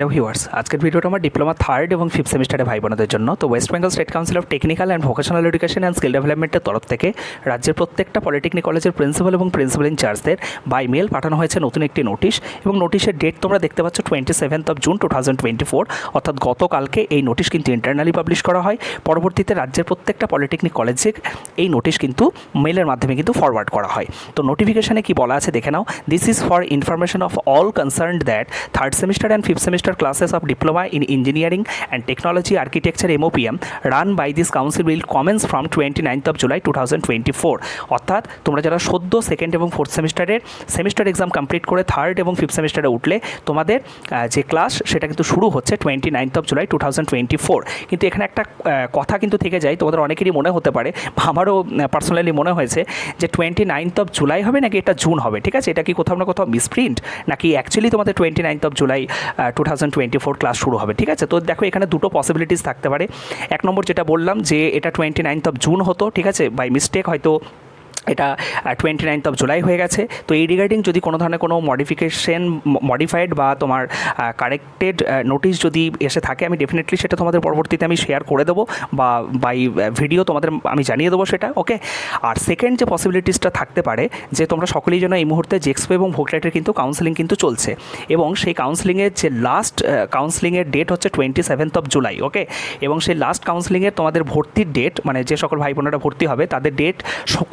Hello viewers আজকের ভিডিওটা আমার ডিপ্লোমা থার্ড এবং ফিফথ সেমিস্টারে ভাই বোনদের জন্য। তো West Bengal State Council of Technical and Vocational Education and Skill ডেভেলপমেন্টের তরফ থেকে রাজ্যের প্রত্যেকটা পলিটেকনিক কলেজের প্রিন্সিপাল এবং প্রিন্সিপাল ইনচার্জদের বাই মেল পাঠানো হয়েছে নতুন একটি নোটিশ এবং নোটিশের ডেট তোমরা দেখতে পাচ্ছ twenty seventh of June two thousand twenty four অর্থাৎ গতকালকে এই নোটিশ কিন্তু ইন্টারনালি পাবলিশ করা হয়। পরবর্তীতে রাজ্যের প্রত্যেকটা পলিটেকনিক কলেজে এই নোটিশ কিন্তু মেলের মাধ্যমে কিন্তু ফরওয়ার্ড করা হয়। তো নোটিফিকেশনে কি বলা আছে দেখে নাও। This is for information of all concern that third semester and fifth semester classes of diploma in engineering and technology architecture MOPM run by this council, will commence from 29th of July 2024 অর্থাৎ তোমরা যারা সদ্য second এবং fourth সেমিস্টারের semester exam complete করে third এবং fifth সেমিস্টারে উঠলে, তোমাদের যে ক্লাস সেটা কিন্তু শুরু হচ্ছে twenty ninth of July two thousand twenty four কিন্তু এখানে একটা কথা কিন্তু থেকে যায়, তোমাদের অনেকেরই মনে হতে পারে, আমারও পার্সোনালি মনে হয়েছে যে টোয়েন্টি নাইনথ অফ জুলাই হবে নাকি এটা জুন হবে, ঠিক আছে? এটা কি কোথাও না কোথাও মিসপ্রিন্ট নাকি অ্যাকচুয়ালি তোমাদের twenty ninth of July two thousand twenty four class শুরু হবে, ঠিক আছে? তো দেখো এখানে দুটো পসিবিলিটিস থাকতে পারে। এক নম্বর যেটা বললাম যে এটা টোয়েন্টি নাইনথ অফ জুন হতো, ঠিক আছে? বাই মিস্টেক হয়তো এটা টোয়েন্টি নাইনথ অফ জুলাই হয়ে গেছে। তো এই রিগার্ডিং যদি কোনো ধরনের কোনো মডিফিকেশন মডিফাইড বা তোমার কারেক্টেড নোটিশ যদি এসে থাকে, আমি ডেফিনেটলি সেটা তোমাদের পরবর্তীতে আমি শেয়ার করে দেবো বা বাই ভিডিও তোমাদের আমি জানিয়ে দেবো সেটা ওকে আর সেকেন্ড যে পসিবিলিটিসটা থাকতে পারে, যে তোমরা সকলেই যেন এই মুহূর্তে জেক্সপো এবং ভোকলাইটের কিন্তু কাউন্সেলিং কিন্তু চলছে। এবং সেই কাউন্সেলিংয়ের যে লাস্ট কাউন্সেলিংয়ের ডেট হচ্ছে twenty seventh of July okay এবং সেই লাস্ট কাউন্সেলিংয়ের তোমাদের ভর্তির ডেট মানে যে সকল ভাই বোনেরা ভর্তি হবে, তাদের ডেট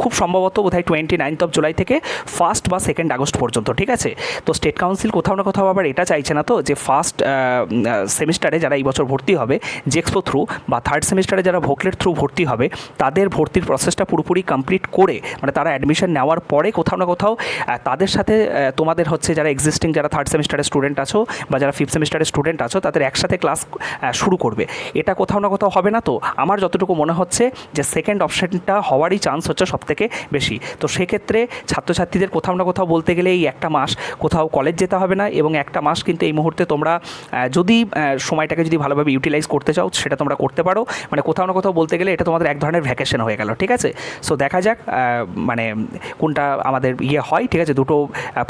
খুব সম্ভবত বোধহয় টোয়েন্টি নাইনথ অফ জুলাই থেকে ফার্স্ট বা সেকেন্ড আগস্ট পর্যন্ত, ঠিক আছে? তো স্টেট কাউন্সিল কোথাও না কোথাও আবার এটা চাইছে না তো যে ফার্স্ট সেমিস্টারে যারা এই বছর ভর্তি হবে জেক্সপো থ্রু বা থার্ড সেমিস্টারে যারা ভোকলের থ্রু ভর্তি হবে, তাদের ভর্তির প্রসেসটা পুরোপুরি কমপ্লিট করে মানে তারা অ্যাডমিশন নেওয়ার পরে কোথাও না কোথাও তাদের সাথে তোমাদের হচ্ছে যারা এক্সিস্টিং যারা থার্ড সেমিস্টারের স্টুডেন্ট আছো বা যারা ফিফথ সেমিস্টারের স্টুডেন্ট আছো, তাদের একসাথে ক্লাস শুরু করবে। এটা কোথাও না কোথাও হবে না তো? আমার যতটুকু মনে হচ্ছে যে সেকেন্ড অপশানটা হওয়ারই চান্স হচ্ছে সবথেকে বেশি। তো সেক্ষেত্রে ছাত্রছাত্রীদের কোথাও না কোথাও বলতে গেলে এই একটা মাস কোথাও কলেজ যেতে হবে না এবং একটা মাস কিন্তু এই মুহূর্তে তোমরা যদি সময়টাকে যদি ভালোভাবে ইউটিলাইজ করতে চাও, সেটা তোমরা করতে পারো। মানে কোথাও না কোথাও বলতে গেলে এটা তোমাদের এক ধরনের ভ্যাকেশন হয়ে গেল, ঠিক আছে? সো দেখা যাক মানে কোনটা আমাদের ইয়ে হয়, ঠিক আছে? দুটো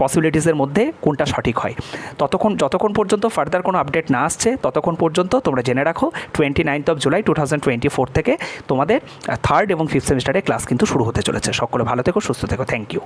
পসিবিলিটিসের মধ্যে কোনটা সঠিক হয়। ততক্ষণ, যতক্ষণ পর্যন্ত ফার্দার কোনো আপডেট না আসছে, ততক্ষণ পর্যন্ত তোমরা জেনে রাখো twenty ninth of July two thousand twenty four থেকে তোমাদের থার্ড এবং ফিফথ সেমিস্টারে ক্লাস কিন্তু শুরু হতে চলেছে সকলে ভালো থেকো সুস্থ থেকো। Thank you